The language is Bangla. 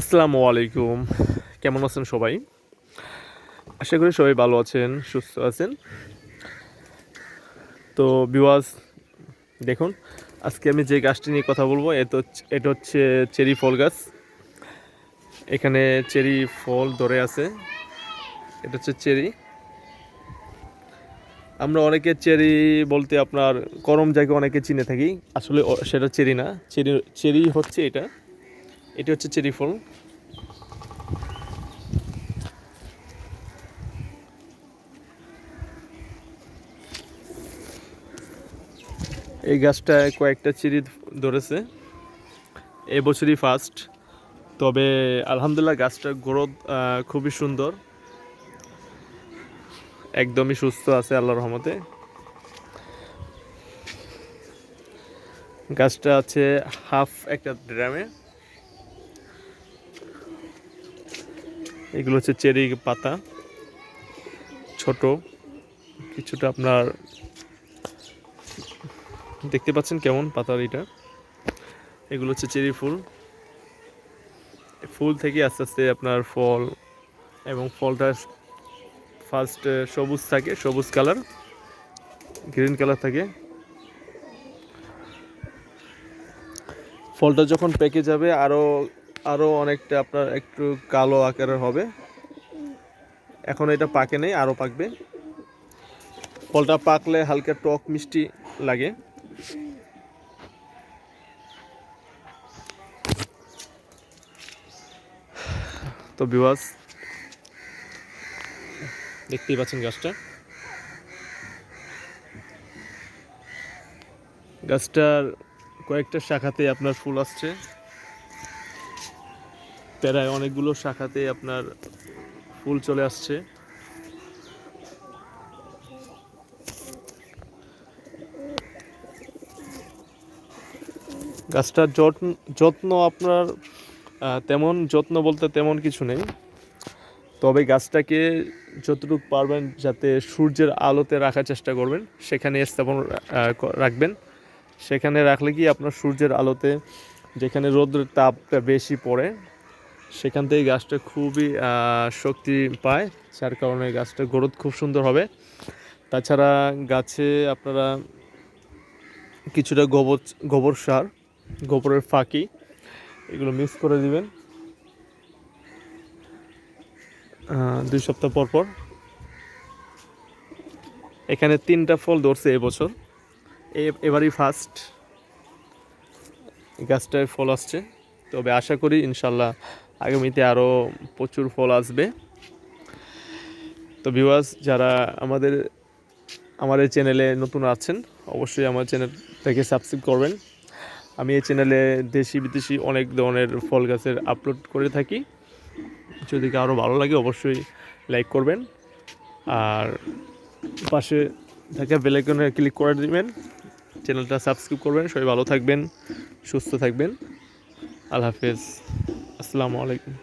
আসসালামু আলাইকুম। কেমন আছেন সবাই? আশা করি সবাই ভালো আছেন, সুস্থ আছেন। তো বিওয়াজ দেখুন, আজকে আমি যে গাছটি নিয়ে কথা বলব, এত এটা হচ্ছে চেরি ফল গাছ। এখানে চেরি ফল ধরে আছে। এটা হচ্ছে চেরি। আমরা অনেকে চেরি বলতে আপনার গরম জায়গায় অনেকে চিনে থাকি। আসলে সেটা চেরি না। চেরি চেরি হচ্ছে এটা। এটা হচ্ছে চেরি ফল। এই গাছটায় কয়েকটা চেরি ধরেছে। এবছরই ফার্স্ট তবে আলহামদুলিল্লাহ গাছটার গ্রোথ খুবই সুন্দর। একদমই সুস্থ আছে আল্লাহর রহমতে। গাছটা আছে হাফ একটা ড্রামে এগুলো হচ্ছে চেরি পাতা। ছোট, কিছুটা আপনার, দেখতে পাচ্ছেন কেমন পাতার এটা? এগুলো হচ্ছে চেরি ফুল। ফুল থেকে আস্তে আস্তে আপনার ফল এবং ফলটা ফার্স্ট সবুজ থাকে, সবুজ কালার গ্রিন কালার থাকে। ফলটা যখন পেকে যাবে আরও আরও অনেকটা আপনার একটু কালো আকারের হবে। এখন এটা পাকে নেই আরও পাকবে। ফলটা পাকলে হালকা টক মিষ্টি লাগে। তো বিওয়াস দেখতেই পাচ্ছেন গাছটা। গাছটার কয়েকটা শাখাতে আপনার ফুল আসছে। প্রায় অনেকগুলো শাখাতে আপনার ফুল চলে আসছে। গাছটার যত্ন যত্ন আপনার তেমন যত্ন বলতে তেমন কিছু নেই। তবে গাছটাকে যতটুকু পারবেন যাতে সূর্যের আলোতে রাখার চেষ্টা করবেন, সেখানে স্থাপন রাখবেন। সেখানে রাখলে কি আপনার সূর্যের আলোতে যেখানে রৌদ্রের তাপটা বেশি পড়ে সেখান থেকে গাছটা খুবই শক্তি পায়, যার কারণে গাছটার গ্রোথ খুব সুন্দর হবে। তাছাড়া গাছে আপনারা কিছুটা গোবর গোবর সার, গোবরের ফাঁকি, এগুলো মিক্স করে দিবেন। দুই সপ্তাহ পর পর। এখানে তিনটা ফল ধরছে এবছর এবারই ফার্স্ট গাছটায় ফল আসছে। তবে আশা করি ইনশাল্লাহ আগামীতে আরও প্রচুর ফল আসবে। তো ভিউয়ার্স যারা আমাদের আমাদের চ্যানেলে নতুন আছেন, অবশ্যই আমার চ্যানেলটাকে সাবস্ক্রাইব করবেন। আমি এই চ্যানেলে দেশি, বিদেশি অনেক ধরনের ফল গাছের আপলোড করে থাকি। যদি আরও ভালো লাগে, অবশ্যই লাইক করবেন। আর পাশে থাকা বেলাইকনে ক্লিক করে দিবেন। চ্যানেলটা সাবস্ক্রাইব করবেন। সবাই ভালো থাকবেন, সুস্থ থাকবেন। আল্লাহ হাফেজ। আসসালামু আলাইকুম।